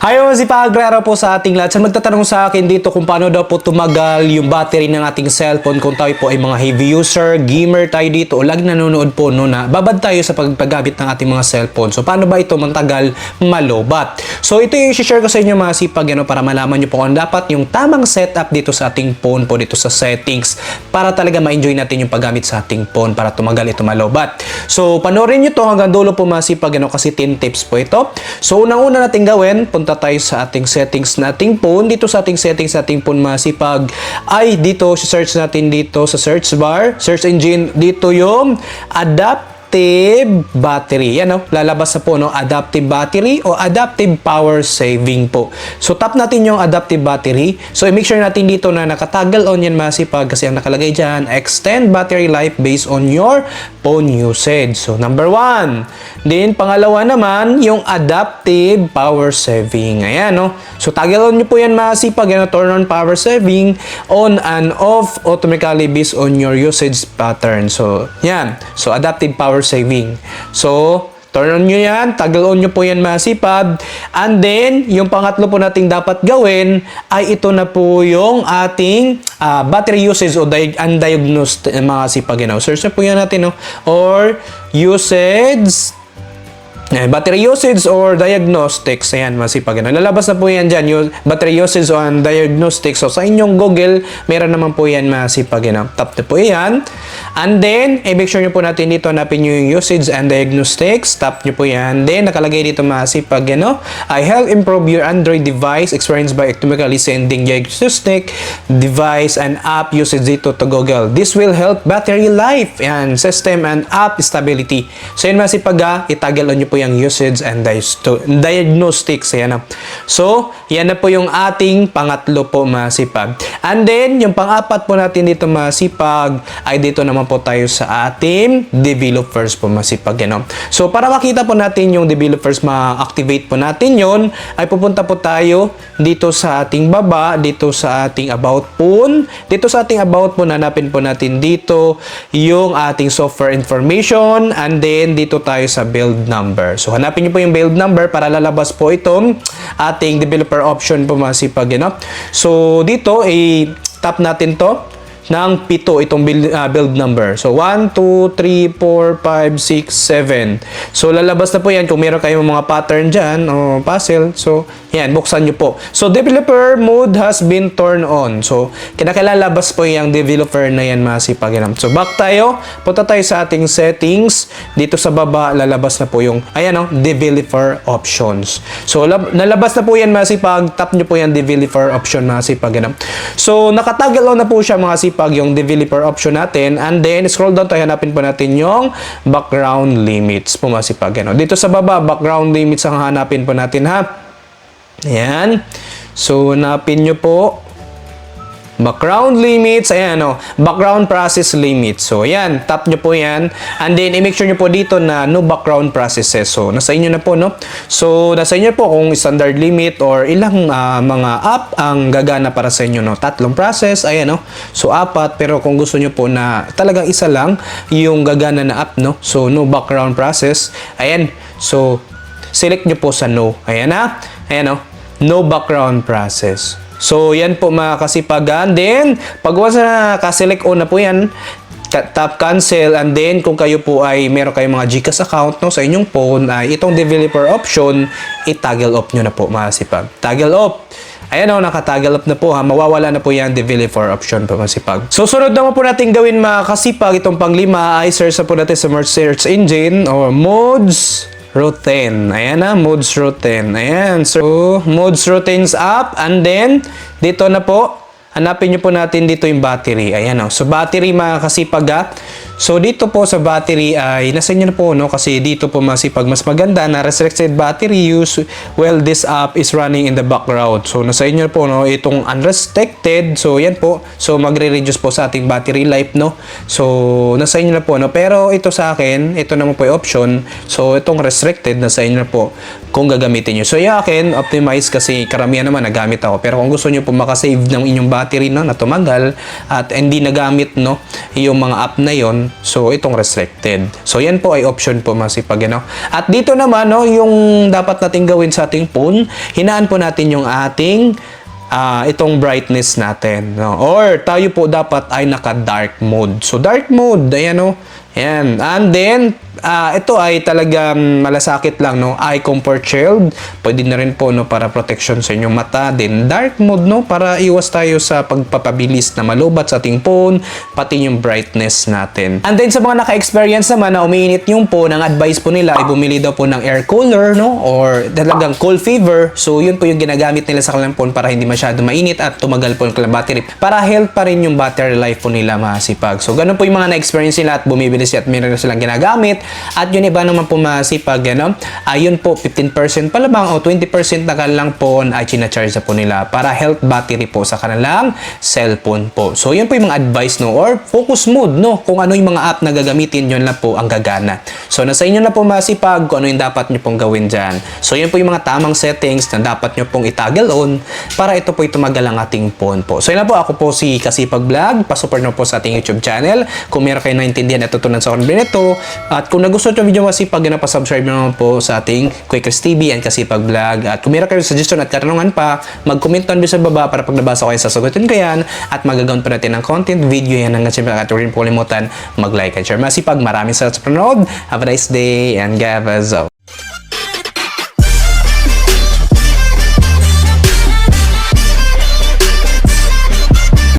Mga si Pagrera po sa ating lahat. Sa magtatanong sa akin dito kung paano daw po tumagal yung battery ng ating cellphone kung tayo po ay mga heavy user, gamer tayo dito o lagi nanonood po no na babad tayo sa paggamit ng ating mga cellphone. So paano ba ito matagal malobat? So ito yung share ko sa inyo mga sipag ano, para malaman nyo po kung dapat yung tamang setup dito sa ating phone po dito sa settings para talaga ma-enjoy natin yung paggamit sa ating phone para tumagal ito malobat. So panoorin nyo to hanggang dulo po mga sipag ano, kasi 10 tips po ito. So unang-una natin gawin, punta tayo sa ating settings na ating phone. Dito sa ating settings sa ating phone masipag ay dito search natin dito sa search bar, search engine dito yung adaptive battery. Yan o, lalabas na po no, adaptive battery o adaptive power saving po. So tap natin yung adaptive battery. So i-make sure natin dito na nakatagal on yan masipag kasi ang nakalagay dyan, extend battery life based on your phone usage. So number one. Then pangalawa naman, yung adaptive power saving. Ayan no. So toggle on nyo po yan masipag. Yan, turn on power saving on and off automatically based on your usage pattern. So yan. So adaptive power saving. So Turn on nyo yan, toggle on nyo po yan masipag. And then, yung pangatlo po nating dapat gawin ay ito na po yung ating ah, battery usage o di- undiagnosed mga sipag. You know. Search na po yan natin. No? Or usage eh, battery usage or diagnostics. Ayan, masipag. Ano. Lalabas na po yan dyan. Yung battery usage on diagnostics. So, sa inyong Google, meron naman po yan masipag. Ano. Tap po yan. And then, eh, make sure nyo po natin dito hanapin nyo yung usage and diagnostics. Tap nyo po yan. Then, nakalagay dito masipag. Ano. I help improve your Android device experience by automatically sending diagnostic device and app usage dito to Google. This will help battery life and system and app stability. So, yun masipag ha. Itagel on nyo po yung usage and diagnostics. Ayan na. So, yan na po yung ating pangatlo po masipag. And then, yung pang-apat po natin dito masipag ay dito naman po tayo sa ating developers po masipag. Ano? So, para makita po natin yung developers, ma-activate po natin yon ay pupunta po tayo dito sa ating baba, dito sa ating about phone. Dito sa ating about phone, hanapin po natin dito yung ating software information and then dito tayo sa build number. So, hanapin niyo po yung build number para lalabas po itong ating developer option po masipag. Ano? So, dito, i-tap natin to ng pito itong build, ah, build number. So, 1, 2, 3, 4, 5, 6, 7. So, lalabas na po yan kung meron kayong mga pattern dyan o puzzle. So, yan, buksan nyo po. So, developer mode has been turned on. So, kinakailalabas po yung developer na yan masipag. Yan. So, back tayo. Punta tayo sa ating settings. Dito sa baba, lalabas na po yung, ayan o, developer options. So, lab- nalabas na po yan masipag. Tap nyo po yan developer option masipag. Yan. So, nakatagal na po siya mga sipag yung developer option natin. And then, scroll down tayo, hanapin po natin yung background limits po masipag. Yan. Dito sa baba, background limits ang hanapin po natin ha. Ayan. So, hanapin nyo po background limits, ayan o, background process limits. So, ayan, tap nyo po yan. And then, i-make sure nyo po dito na no background processes. So, nasa inyo na po, no? So, nasa inyo po kung standard limit or ilang ah, mga app ang gagana para sa inyo, no? Tatlong process, ayan, no? So, apat, pero kung gusto nyo po na talagang isa lang yung gagana na app, no? So, no background process, ayan. So, select nyo po sa no. Ayan na. Ayan, no? No background process. So, yan po mga kasipagan. Then, pag once na kaselect on na po yan, tap cancel and then kung kayo po ay meron kayong mga GCash account no, sa inyong phone ay itong developer option, i-toggle off nyo na po mga kasipag. Toggle off. Ayan o, nakatoggle off na po ha. Mawawala na po yan developer option po masipag. So, sunod naman po natin gawin mga kasipag. Itong panglima ay search na po natin sa merge search engine or modes routine. Ayan na, modes routine. Ayan. So, modes routines up and then dito na po hanapin nyo po natin dito yung battery. Ayan o. So, battery mga kasipag ha. So, dito po sa battery ay nasa inyo na po no kasi dito po masipag mas maganda na restricted battery use while this app is running in the background. So, nasa inyo po no itong unrestricted. So, yan po. So, magre-reduce po sa ating battery life no. So, nasa inyo na po no. Pero ito sa akin, ito naman po yung option. So, itong restricted nasa inyo na po kung gagamitin nyo. So, yung akin, optimize kasi karamihan naman nagamit ako. Pero kung gusto nyo po makasave ng inyong battery no, na tumagal at hindi nagamit no, yung mga app na yon So, itong restricted. So, yan po ay option po masipag, ano. At dito naman, no, yung dapat natin gawin sa ating phone, hinaan po natin yung ating ah, itong brightness natin. No? Or tayo po dapat ay naka-dark mode. So, dark mode, ayan o. Ayan. And then, ah, ito ay talagang malasakit lang, no? Eye comfort shield. Pwede na rin po, no, para protection sa inyong mata. Then, dark mode, no? Para iwas tayo sa pagpapabilis na malubat sa ating phone, pati yung brightness natin. And then, sa mga naka-experience naman na umiinit yung phone, ang advice po nila ay bumili daw po ng air cooler, no? Or talagang cold fever. So, yun po yung ginagamit nila sa kanilang phone para hindi masyado mainit at tumagal po yung battery. Para health pa rin yung battery life po nila masipag. So, ganun po yung mga na-experience nila at bumibili sila at meron na silang ginagamit. At yun iba naman po masipag, ano? Ayun po, 15% pa lamang o 20% na kanilang phone ay charge na po nila para health battery po sa kanilang cellphone po. So, yun po yung mga advice, no? Or focus mode, no? Kung ano yung mga app na gagamitin, yun lang po ang gagana. So, nasa inyo na po masipag kung ano yung dapat nyo pong gawin dyan. So, yun po yung mga tamang settings na dapat nyo pong itoggle on para ito po tumagal ang ating phone po. So, yun na po. Ako po si Kasipag Vlog. Pasupport na po sa ating YouTube channel. Kung meron kayo naintindihan at tutunan sa content nito. At kung nagustuhan yung video masipag, na pa-subscribe naman po sa ating Quickers TV and Kasipag Vlog. At kung meron kayong suggestion at katanungan pa, mag-comment down sa baba para pag nabasa ko yan, sasagutin ko yan. At magagawin pa natin ng content video yan hanggang siyempre at huwag rin po kalimutan mag-like and share. Masipag, maraming salamat sa panonood. Have a nice day and gavazzo.